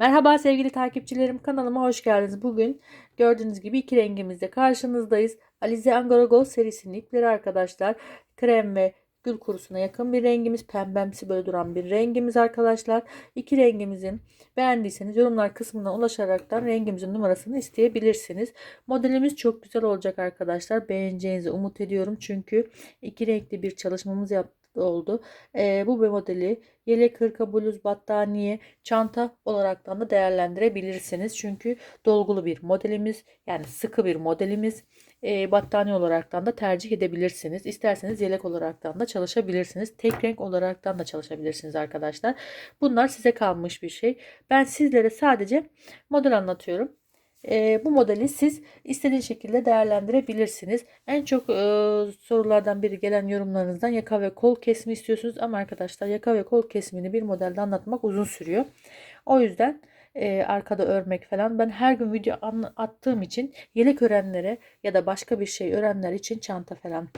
Merhaba sevgili takipçilerim kanalıma hoş geldiniz. Bugün gördüğünüz gibi iki rengimizde karşınızdayız. Alize Angora Gold serisinin ipleri arkadaşlar. Krem ve gül kurusuna yakın bir rengimiz. Pembemsi böyle duran bir rengimiz arkadaşlar. İki rengimizin beğendiyseniz yorumlar kısmına ulaşaraktan rengimizin numarasını isteyebilirsiniz. Modelimiz çok güzel olacak arkadaşlar. Beğeneceğinizi umut ediyorum. Çünkü iki renkli bir çalışmamız yaptık oldu. Ee, bu modeli yelek, hırka, bluz, battaniye, çanta olaraktan da değerlendirebilirsiniz. Çünkü dolgulu bir modelimiz yani sıkı bir modelimiz. Ee, battaniye olaraktan da tercih edebilirsiniz. İsterseniz yelek olaraktan da çalışabilirsiniz. Tek renk olaraktan da çalışabilirsiniz arkadaşlar. Bunlar size kalmış bir şey. Ben sizlere sadece model anlatıyorum. E, bu modeli siz istediğiniz şekilde değerlendirebilirsiniz. En çok e, sorulardan biri gelen yorumlarınızdan yaka ve kol kesimi istiyorsunuz ama arkadaşlar yaka ve kol kesimini bir modelde anlatmak uzun sürüyor. O yüzden e, arkada örmek falan ben her gün video attığım için yelek öğrenlere ya da başka bir şey öğrenler için çanta falan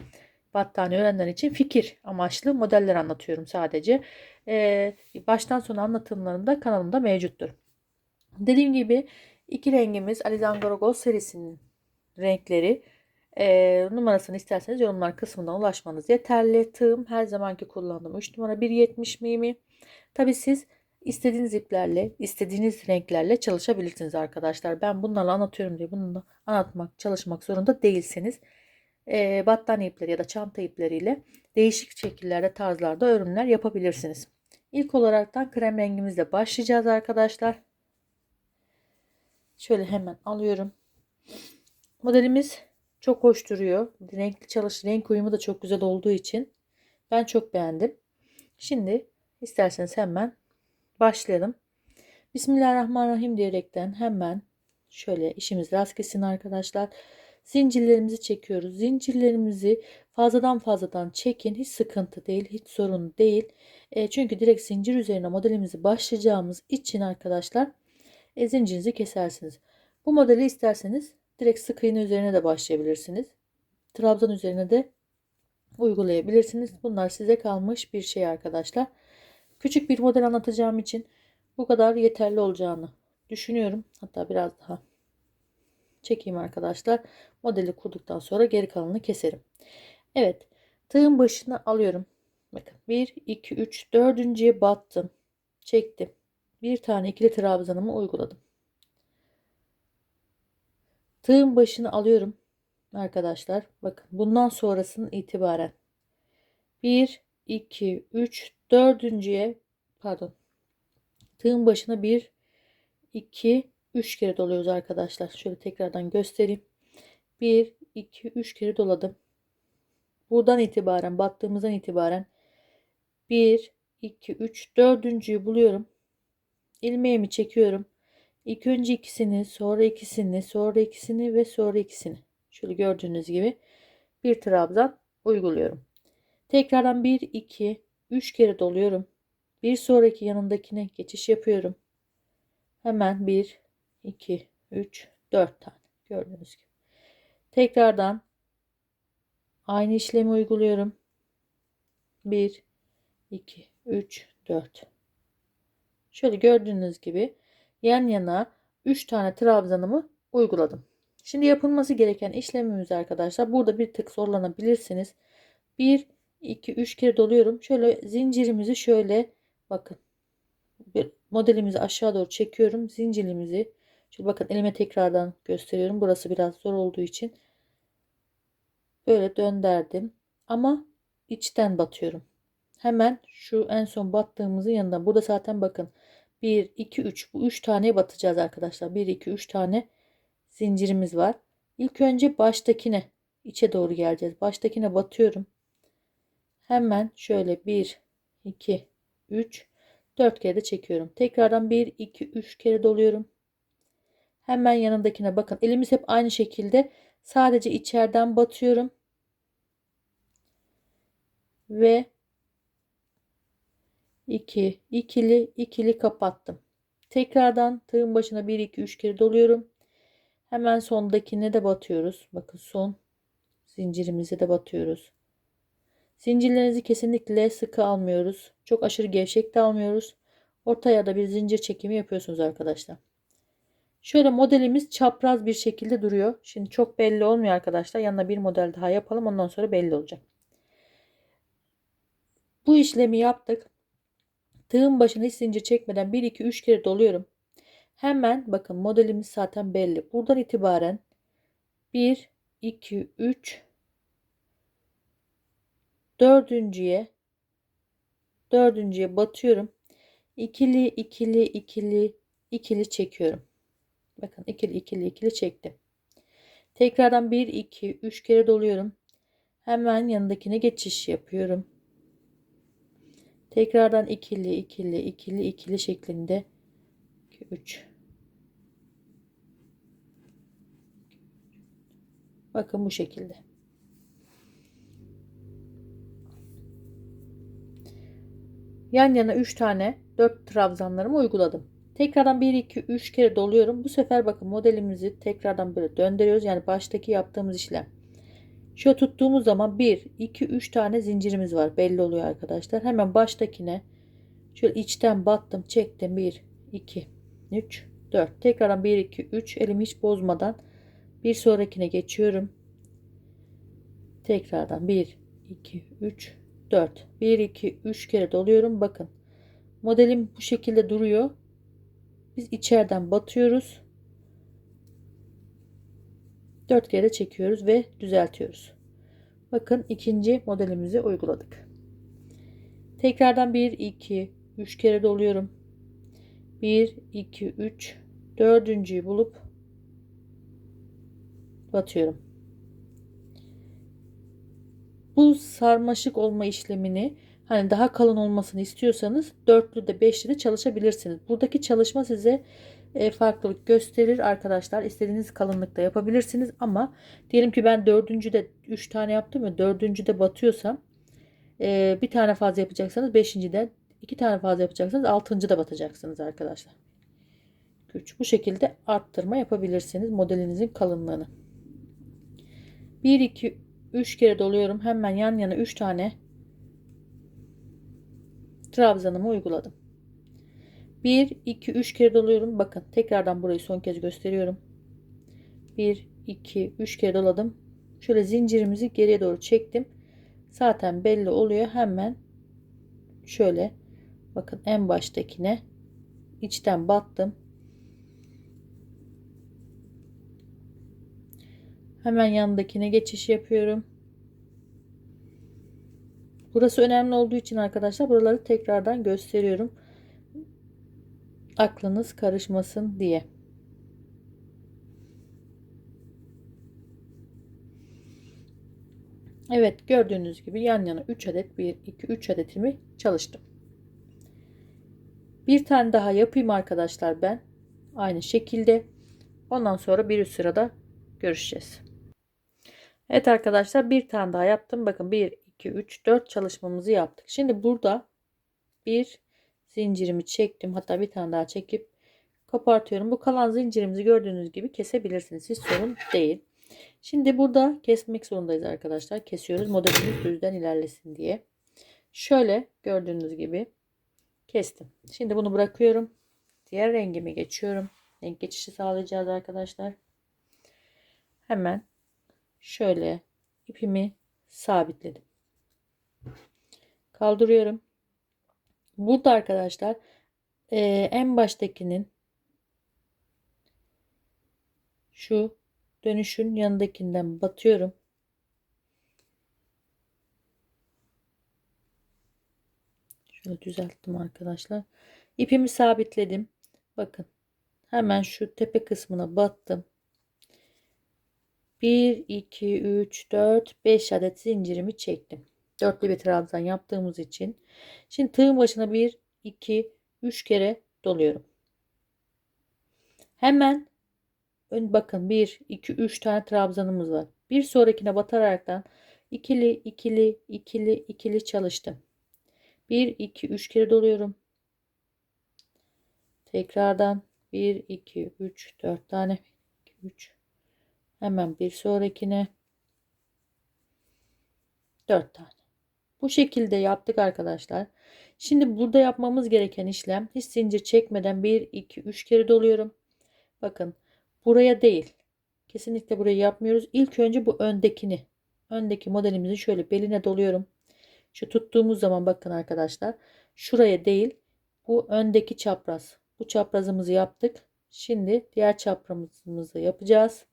battaniye öğrenler için fikir amaçlı modeller anlatıyorum sadece. E, baştan sona anlatımlarım da kanalımda mevcuttur. Dediğim gibi İki rengimiz Alizangoro Gold serisinin renkleri. E, numarasını isterseniz yorumlar kısmından ulaşmanız yeterli. Tığım her zamanki kullandığım 3 numara 1.70 mimi. Tabi siz istediğiniz iplerle, istediğiniz renklerle çalışabilirsiniz arkadaşlar. Ben bunlarla anlatıyorum diye bunu anlatmak, çalışmak zorunda değilseniz e, battaniye ipleri ya da çanta ipleriyle değişik şekillerde, tarzlarda örümler yapabilirsiniz. İlk olaraktan krem rengimizle başlayacağız arkadaşlar. Şöyle hemen alıyorum. Modelimiz çok hoş duruyor. Renkli çalış, renk uyumu da çok güzel olduğu için ben çok beğendim. Şimdi isterseniz hemen başlayalım. Bismillahirrahmanirrahim diyerekten hemen şöyle işimiz rast kesin arkadaşlar. Zincirlerimizi çekiyoruz. Zincirlerimizi fazladan fazladan çekin. Hiç sıkıntı değil. Hiç sorun değil. E, çünkü direkt zincir üzerine modelimizi başlayacağımız için arkadaşlar e, zincirinizi kesersiniz. Bu modeli isterseniz direkt sık iğne üzerine de başlayabilirsiniz. Trabzan üzerine de uygulayabilirsiniz. Bunlar size kalmış bir şey arkadaşlar. Küçük bir model anlatacağım için bu kadar yeterli olacağını düşünüyorum. Hatta biraz daha çekeyim arkadaşlar. Modeli kurduktan sonra geri kalanını keserim. Evet. Tığın başına alıyorum. Bakın 1, 2, 3, 4. battım. Çektim bir tane ikili trabzanımı uyguladım. Tığın başını alıyorum arkadaşlar. Bakın bundan sonrasının itibaren 1 2 3 dördüncüye pardon tığın başına 1 2 3 kere doluyoruz arkadaşlar. Şöyle tekrardan göstereyim. 1 2 3 kere doladım. Buradan itibaren battığımızdan itibaren 1 2 3 dördüncüyü buluyorum ilmeğimi çekiyorum. İlk önce ikisini, sonra ikisini, sonra ikisini ve sonra ikisini. Şöyle gördüğünüz gibi bir trabzan uyguluyorum. Tekrardan 1 2 3 kere doluyorum. Bir sonraki yanındakine geçiş yapıyorum. Hemen 1 2 3 4 tane gördüğünüz gibi. Tekrardan aynı işlemi uyguluyorum. 1 2 3 4 Şöyle gördüğünüz gibi yan yana 3 tane trabzanımı uyguladım. Şimdi yapılması gereken işlemimiz arkadaşlar. Burada bir tık zorlanabilirsiniz. 1 2 3 kere doluyorum. Şöyle zincirimizi şöyle bakın. Bir modelimizi aşağı doğru çekiyorum. Zincirimizi şöyle bakın elime tekrardan gösteriyorum. Burası biraz zor olduğu için böyle dönderdim. Ama içten batıyorum. Hemen şu en son battığımızın yanından. Burada zaten bakın 1, 2, 3. Bu 3 tane batacağız arkadaşlar. 1, 2, 3 tane zincirimiz var. İlk önce baştakine içe doğru geleceğiz. Baştakine batıyorum. Hemen şöyle 1, 2, 3, 4 kere de çekiyorum. Tekrardan 1, 2, 3 kere doluyorum. Hemen yanındakine bakın. Elimiz hep aynı şekilde. Sadece içeriden batıyorum. Ve 2 ikili ikili kapattım. Tekrardan tığın başına 1 2 3 kere doluyorum. Hemen sondakine de batıyoruz. Bakın son zincirimize de batıyoruz. Zincirlerinizi kesinlikle sıkı almıyoruz. Çok aşırı gevşek de almıyoruz. Ortaya da bir zincir çekimi yapıyorsunuz arkadaşlar. Şöyle modelimiz çapraz bir şekilde duruyor. Şimdi çok belli olmuyor arkadaşlar. Yanına bir model daha yapalım. Ondan sonra belli olacak. Bu işlemi yaptık. Tığın başına hiç zincir çekmeden 1 2 3 kere doluyorum. Hemen bakın modelimiz zaten belli. Buradan itibaren 1 2 3 dördüncüye dördüncüye batıyorum. İkili ikili ikili ikili çekiyorum. Bakın ikili ikili ikili çektim. Tekrardan 1 2 3 kere doluyorum. Hemen yanındakine geçiş yapıyorum. Tekrardan ikili ikili ikili ikili şeklinde 2 3 Bakın bu şekilde. Yan yana 3 tane 4 trabzanlarımı uyguladım. Tekrardan 1 2 3 kere doluyorum. Bu sefer bakın modelimizi tekrardan böyle döndürüyoruz. Yani baştaki yaptığımız işlem. Şöyle tuttuğumuz zaman 1 2 3 tane zincirimiz var. Belli oluyor arkadaşlar. Hemen baştakine şöyle içten battım, çektim. 1 2 3 4. Tekrardan 1 2 3 elimi hiç bozmadan bir sonrakine geçiyorum. Tekrardan 1 2 3 4 1 2 3 kere doluyorum. Bakın. Modelim bu şekilde duruyor. Biz içeriden batıyoruz. 4 kere çekiyoruz ve düzeltiyoruz. Bakın ikinci modelimizi uyguladık. Tekrardan 1 2 3 kere doluyorum. 1 2 3 dördüncüyü bulup batıyorum. Bu sarmaşık olma işlemini hani daha kalın olmasını istiyorsanız dörtlü de beşli de çalışabilirsiniz. Buradaki çalışma size e, farklılık gösterir arkadaşlar. İstediğiniz kalınlıkta yapabilirsiniz ama diyelim ki ben dördüncü de 3 tane yaptım ya dördüncü de batıyorsam e, bir tane fazla yapacaksanız beşinci de iki tane fazla yapacaksanız altıncı da batacaksınız arkadaşlar. Güç. Bu şekilde arttırma yapabilirsiniz modelinizin kalınlığını. 1 2 3 kere doluyorum. Hemen yan yana 3 tane trabzanımı uyguladım. 1 2 3 kere doluyorum. Bakın tekrardan burayı son kez gösteriyorum. 1 2 3 kere doladım. Şöyle zincirimizi geriye doğru çektim. Zaten belli oluyor. Hemen şöyle bakın en baştakine içten battım. Hemen yanındakine geçiş yapıyorum. Burası önemli olduğu için arkadaşlar buraları tekrardan gösteriyorum. Aklınız karışmasın diye. Evet gördüğünüz gibi yan yana 3 adet 1 2 3 adetimi çalıştım. Bir tane daha yapayım arkadaşlar ben. Aynı şekilde. Ondan sonra bir üst sırada görüşeceğiz. Evet arkadaşlar bir tane daha yaptım. Bakın 1 2 3 4 çalışmamızı yaptık. Şimdi burada bir zincirimi çektim. Hatta bir tane daha çekip kopartıyorum. Bu kalan zincirimizi gördüğünüz gibi kesebilirsiniz. Hiç sorun değil. Şimdi burada kesmek zorundayız arkadaşlar. Kesiyoruz. Modelimiz düzden ilerlesin diye. Şöyle gördüğünüz gibi kestim. Şimdi bunu bırakıyorum. Diğer rengime geçiyorum. Renk geçişi sağlayacağız arkadaşlar. Hemen şöyle ipimi sabitledim. Kaldırıyorum. Burada arkadaşlar e, en baştakinin şu dönüşün yanındakinden batıyorum. Şöyle düzelttim arkadaşlar. İpimi sabitledim. Bakın. Hemen şu tepe kısmına battım. 1, 2, 3, 4, 5 adet zincirimi çektim. Dörtlü bir trabzan yaptığımız için. Şimdi tığın başına 1, 2, 3 kere doluyorum. Hemen ön bakın 1, 2, 3 tane trabzanımız var. Bir sonrakine bataraktan ikili, ikili, ikili, ikili çalıştım. 1, 2, 3 kere doluyorum. Tekrardan 1, 2, 3, 4 tane. 2, 3, Hemen bir sonrakine 4 tane. Bu şekilde yaptık arkadaşlar. Şimdi burada yapmamız gereken işlem hiç zincir çekmeden 1 2 3 kere doluyorum. Bakın buraya değil. Kesinlikle burayı yapmıyoruz. İlk önce bu öndekini öndeki modelimizin şöyle beline doluyorum. Şu tuttuğumuz zaman bakın arkadaşlar şuraya değil bu öndeki çapraz. Bu çaprazımızı yaptık. Şimdi diğer çaprazımızı yapacağız.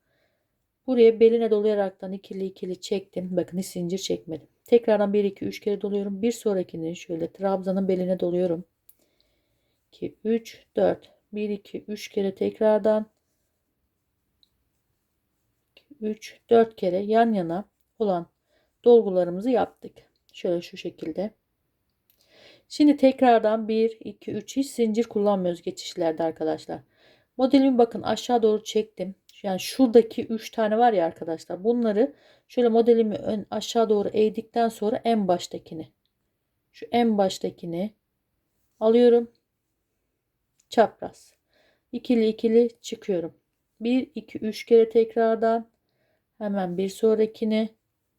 Buraya beline dolayaraktan ikili ikili çektim. Bakın hiç zincir çekmedim. Tekrardan 1 2 3 kere doluyorum. Bir sonrakini şöyle trabzanın beline doluyorum. 2 3 4 1 2 3 kere tekrardan 3 4 kere yan yana olan dolgularımızı yaptık. Şöyle şu şekilde. Şimdi tekrardan 1 2 3 hiç zincir kullanmıyoruz geçişlerde arkadaşlar. Modelimi bakın aşağı doğru çektim. Yani şuradaki 3 tane var ya arkadaşlar. Bunları şöyle modelimi ön aşağı doğru eğdikten sonra en baştakini şu en baştakini alıyorum. Çapraz. İkili ikili çıkıyorum. 1 2 3 kere tekrardan hemen bir sonrakini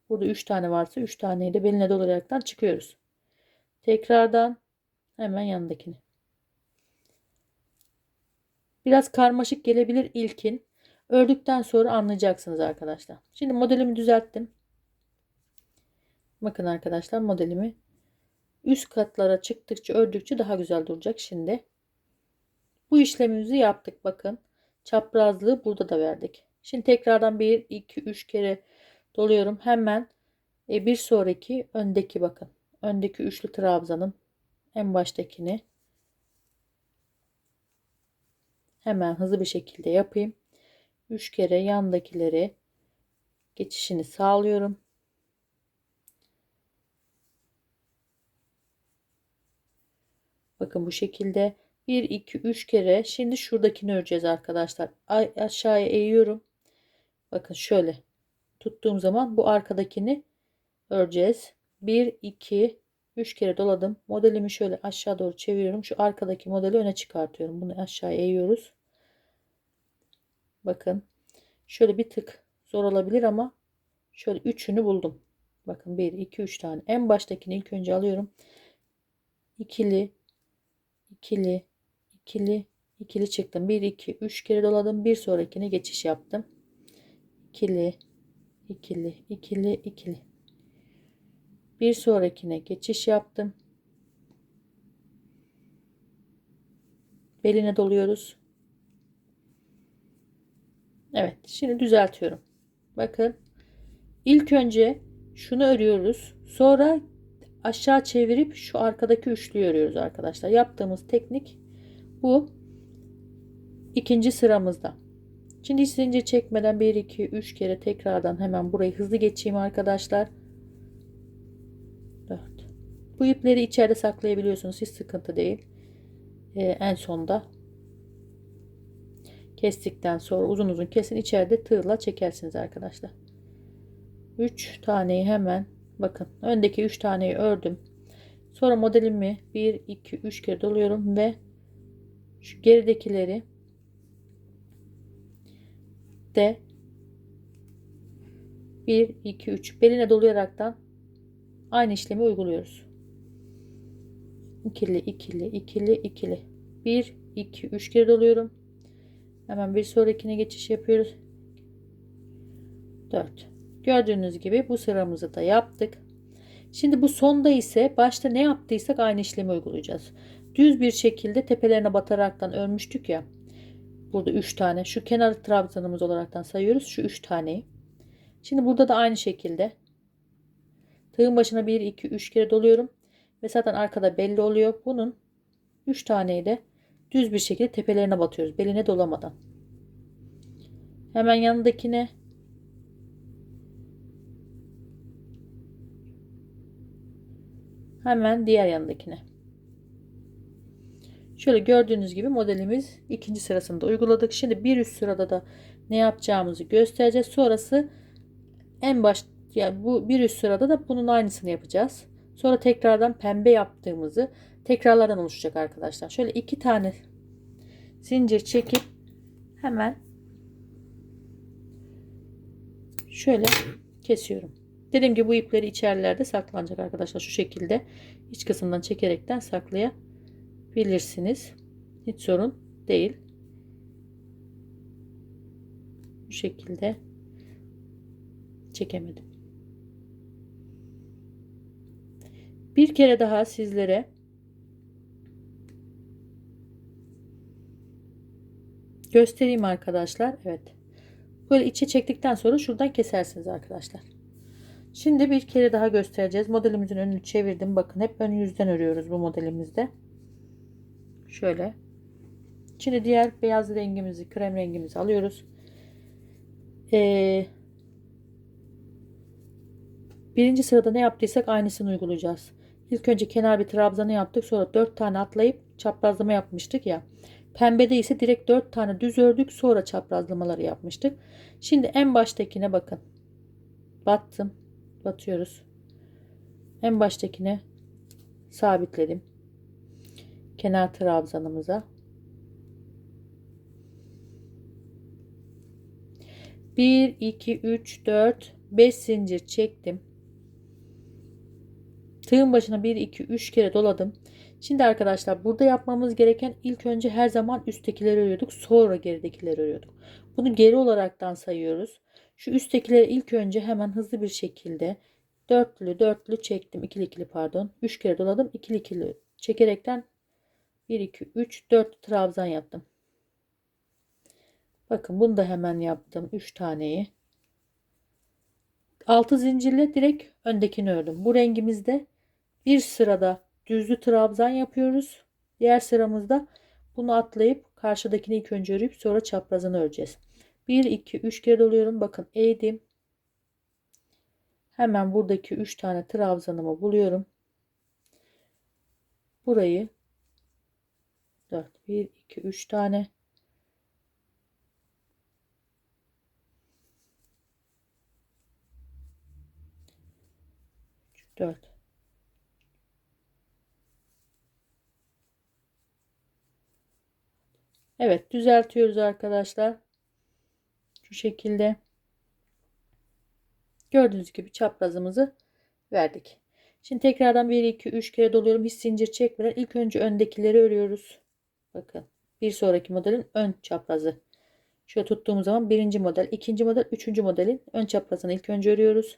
burada 3 tane varsa 3 taneyi de beline dolayaraktan çıkıyoruz. Tekrardan hemen yanındakini. Biraz karmaşık gelebilir ilkin. Ördükten sonra anlayacaksınız arkadaşlar. Şimdi modelimi düzelttim. Bakın arkadaşlar modelimi üst katlara çıktıkça ördükçe daha güzel duracak şimdi. Bu işlemimizi yaptık bakın. Çaprazlığı burada da verdik. Şimdi tekrardan 1 2 3 kere doluyorum. Hemen e, bir sonraki öndeki bakın. Öndeki üçlü trabzanın en baştakini hemen hızlı bir şekilde yapayım. 3 kere yandakileri geçişini sağlıyorum. Bakın bu şekilde 1 2 3 kere şimdi şuradakini öreceğiz arkadaşlar. Aşağıya eğiyorum. Bakın şöyle tuttuğum zaman bu arkadakini öreceğiz. 1 2 3 kere doladım. Modelimi şöyle aşağı doğru çeviriyorum. Şu arkadaki modeli öne çıkartıyorum. Bunu aşağıya eğiyoruz. Bakın şöyle bir tık zor olabilir ama şöyle üçünü buldum. Bakın 1 2 3 tane. En baştakini ilk önce alıyorum. İkili ikili ikili ikili çıktım. 1 2 3 kere doladım. Bir sonrakine geçiş yaptım. İkili ikili ikili ikili. Bir sonrakine geçiş yaptım. Beline doluyoruz. Evet şimdi düzeltiyorum. Bakın ilk önce şunu örüyoruz. Sonra aşağı çevirip şu arkadaki üçlüyü örüyoruz arkadaşlar. Yaptığımız teknik bu. ikinci sıramızda. Şimdi hiç zincir çekmeden 1 2 3 kere tekrardan hemen burayı hızlı geçeyim arkadaşlar. 4. Bu ipleri içeride saklayabiliyorsunuz. Hiç sıkıntı değil. Ee, en sonda Kestikten sonra uzun uzun kesin içeride tığla çekersiniz arkadaşlar. 3 taneyi hemen bakın öndeki 3 taneyi ördüm. Sonra modelimi 1 2 3 kere doluyorum ve şu geridekileri de 1 2 3 beline dolayaraktan aynı işlemi uyguluyoruz. İkili ikili ikili ikili 1 2 3 kere doluyorum. Hemen bir sonrakine geçiş yapıyoruz. 4. Gördüğünüz gibi bu sıramızı da yaptık. Şimdi bu sonda ise başta ne yaptıysak aynı işlemi uygulayacağız. Düz bir şekilde tepelerine bataraktan örmüştük ya. Burada 3 tane. Şu kenar trabzanımız olaraktan sayıyoruz. Şu 3 taneyi. Şimdi burada da aynı şekilde tığın başına 1 2 3 kere doluyorum. Ve zaten arkada belli oluyor. Bunun 3 taneyi de düz bir şekilde tepelerine batıyoruz. Beline dolamadan. Hemen yanındakine hemen diğer yanındakine. Şöyle gördüğünüz gibi modelimiz ikinci sırasında uyguladık. Şimdi bir üst sırada da ne yapacağımızı göstereceğiz. Sonrası en baş yani bu bir üst sırada da bunun aynısını yapacağız. Sonra tekrardan pembe yaptığımızı tekrarlardan oluşacak arkadaşlar. Şöyle iki tane zincir çekip hemen şöyle kesiyorum. Dediğim gibi bu ipleri içerilerde saklanacak arkadaşlar. Şu şekilde iç kısımdan çekerekten saklayabilirsiniz. Hiç sorun değil. Bu şekilde çekemedim. Bir kere daha sizlere göstereyim arkadaşlar. Evet. Böyle içe çektikten sonra şuradan kesersiniz arkadaşlar. Şimdi bir kere daha göstereceğiz. Modelimizin önünü çevirdim. Bakın hep ön yüzden örüyoruz bu modelimizde. Şöyle. Şimdi diğer beyaz rengimizi, krem rengimizi alıyoruz. Ee, birinci sırada ne yaptıysak aynısını uygulayacağız. İlk önce kenar bir trabzanı yaptık. Sonra 4 tane atlayıp çaprazlama yapmıştık ya. Pembede ise direkt 4 tane düz ördük. Sonra çaprazlamaları yapmıştık. Şimdi en baştakine bakın. Battım. Batıyoruz. En baştakine sabitledim. Kenar trabzanımıza. Bir, iki, üç, dört, beş zincir çektim. Tığın başına 1 2 3 kere doladım. Şimdi arkadaşlar burada yapmamız gereken ilk önce her zaman üsttekileri örüyorduk. Sonra geridekileri örüyorduk. Bunu geri olaraktan sayıyoruz. Şu üsttekileri ilk önce hemen hızlı bir şekilde dörtlü dörtlü çektim. ikili ikili pardon. 3 kere doladım. ikili ikili çekerekten 1 2 3 4 trabzan yaptım. Bakın bunu da hemen yaptım. 3 taneyi. 6 zincirle direkt öndekini ördüm. Bu rengimizde bir sırada düzlü trabzan yapıyoruz. Diğer sıramızda bunu atlayıp karşıdakini ilk önce örüp sonra çaprazını öreceğiz. 1 2 3 kere doluyorum. Bakın eğdim. Hemen buradaki 3 tane trabzanımı buluyorum. Burayı 4 1 2 3 tane 4 Evet düzeltiyoruz arkadaşlar. Şu şekilde. Gördüğünüz gibi çaprazımızı verdik. Şimdi tekrardan 1 2 3 kere doluyorum. Hiç zincir çekmeden ilk önce öndekileri örüyoruz. Bakın. Bir sonraki modelin ön çaprazı. Şöyle tuttuğumuz zaman birinci model, ikinci model, üçüncü modelin ön çaprazını ilk önce örüyoruz.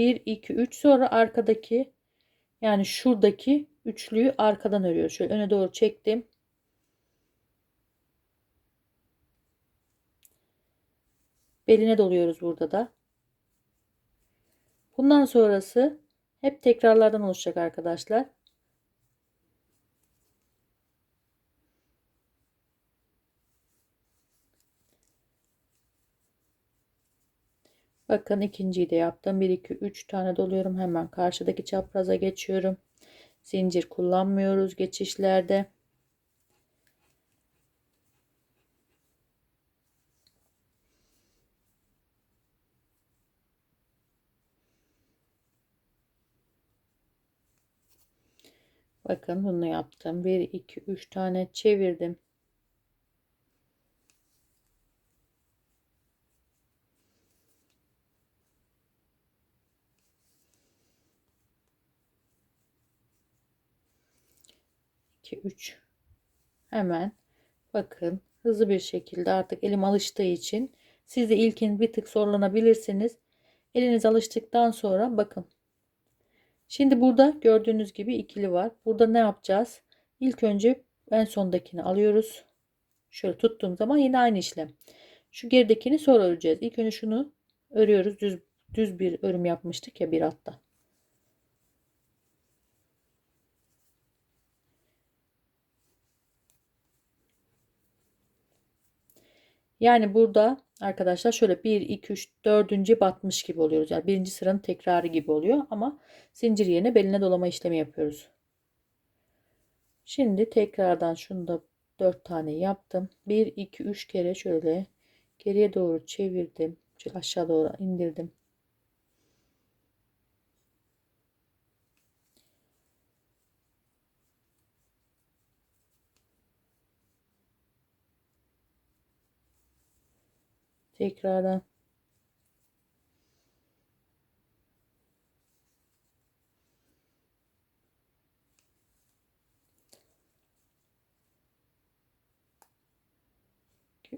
1 2 3 sonra arkadaki yani şuradaki üçlüyü arkadan örüyoruz. Şöyle öne doğru çektim. Beline doluyoruz burada da. Bundan sonrası hep tekrarlardan oluşacak arkadaşlar. Bakın ikinciyi de yaptım. 1 2 3 tane doluyorum. Hemen karşıdaki çapraza geçiyorum. Zincir kullanmıyoruz geçişlerde. Bakın bunu yaptım. 1 2 3 tane çevirdim. 2 3 hemen bakın hızlı bir şekilde artık elim alıştığı için siz de ilkin bir tık zorlanabilirsiniz. Eliniz alıştıktan sonra bakın. Şimdi burada gördüğünüz gibi ikili var. Burada ne yapacağız? İlk önce en sondakini alıyoruz. Şöyle tuttuğum zaman yine aynı işlem. Şu geridekini sonra öreceğiz. İlk önce şunu örüyoruz. Düz düz bir örüm yapmıştık ya bir altta. Yani burada arkadaşlar şöyle 1, 2, 3, 4. batmış gibi oluyoruz. Yani birinci sıranın tekrarı gibi oluyor ama zincir yerine beline dolama işlemi yapıyoruz. Şimdi tekrardan şunu da 4 tane yaptım. 1, 2, 3 kere şöyle geriye doğru çevirdim. Şöyle aşağı doğru indirdim. Tekrardan.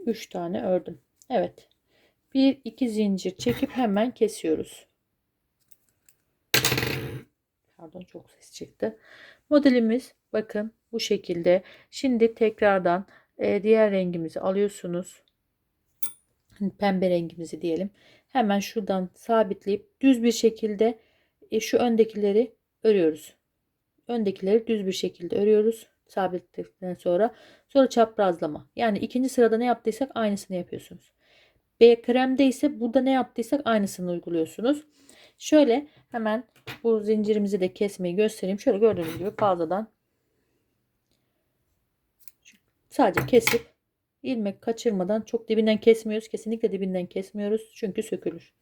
Üç tane ördüm. Evet. Bir iki zincir çekip hemen kesiyoruz. Pardon çok ses çıktı. Modelimiz bakın bu şekilde. Şimdi tekrardan e, diğer rengimizi alıyorsunuz. Pembe rengimizi diyelim. Hemen şuradan sabitleyip düz bir şekilde e, şu öndekileri örüyoruz. Öndekileri düz bir şekilde örüyoruz. Sabitledikten sonra sonra çaprazlama. Yani ikinci sırada ne yaptıysak aynısını yapıyorsunuz. B kremde ise burada ne yaptıysak aynısını uyguluyorsunuz. Şöyle hemen bu zincirimizi de kesmeyi göstereyim. Şöyle gördüğünüz gibi fazladan sadece kesip ilmek kaçırmadan çok dibinden kesmiyoruz. Kesinlikle dibinden kesmiyoruz. Çünkü sökülür.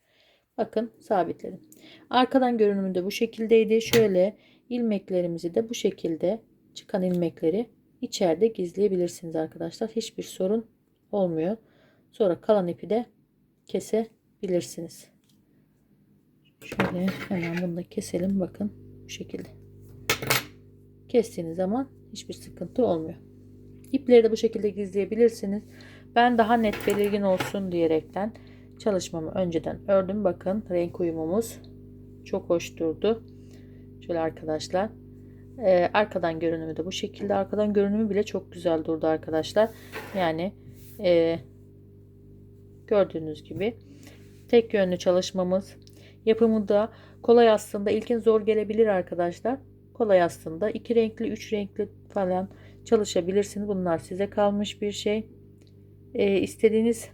Bakın sabitledim. Arkadan görünümü de bu şekildeydi. Şöyle ilmeklerimizi de bu şekilde çıkan ilmekleri içeride gizleyebilirsiniz arkadaşlar. Hiçbir sorun olmuyor. Sonra kalan ipi de kesebilirsiniz. Şöyle hemen bunu da keselim. Bakın bu şekilde. Kestiğiniz zaman hiçbir sıkıntı olmuyor. İpleri de bu şekilde gizleyebilirsiniz. Ben daha net belirgin olsun diyerekten çalışmamı önceden ördüm. Bakın renk uyumumuz çok hoş durdu. Şöyle arkadaşlar. Ee, arkadan görünümü de bu şekilde. Arkadan görünümü bile çok güzel durdu arkadaşlar. Yani e, gördüğünüz gibi tek yönlü çalışmamız yapımı da kolay aslında. İlkin zor gelebilir arkadaşlar. Kolay aslında. iki renkli, üç renkli falan çalışabilirsiniz. Bunlar size kalmış bir şey. Ee, istediğiniz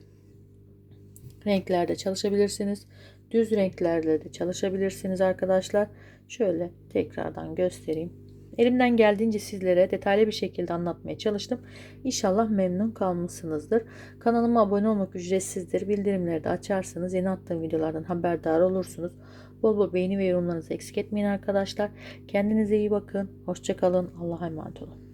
renklerde çalışabilirsiniz. Düz renklerle de çalışabilirsiniz arkadaşlar. Şöyle tekrardan göstereyim. Elimden geldiğince sizlere detaylı bir şekilde anlatmaya çalıştım. İnşallah memnun kalmışsınızdır. Kanalıma abone olmak ücretsizdir. Bildirimleri de açarsanız yeni attığım videolardan haberdar olursunuz. Bol bol beğeni ve yorumlarınızı eksik etmeyin arkadaşlar. Kendinize iyi bakın. Hoşçakalın. Allah'a emanet olun.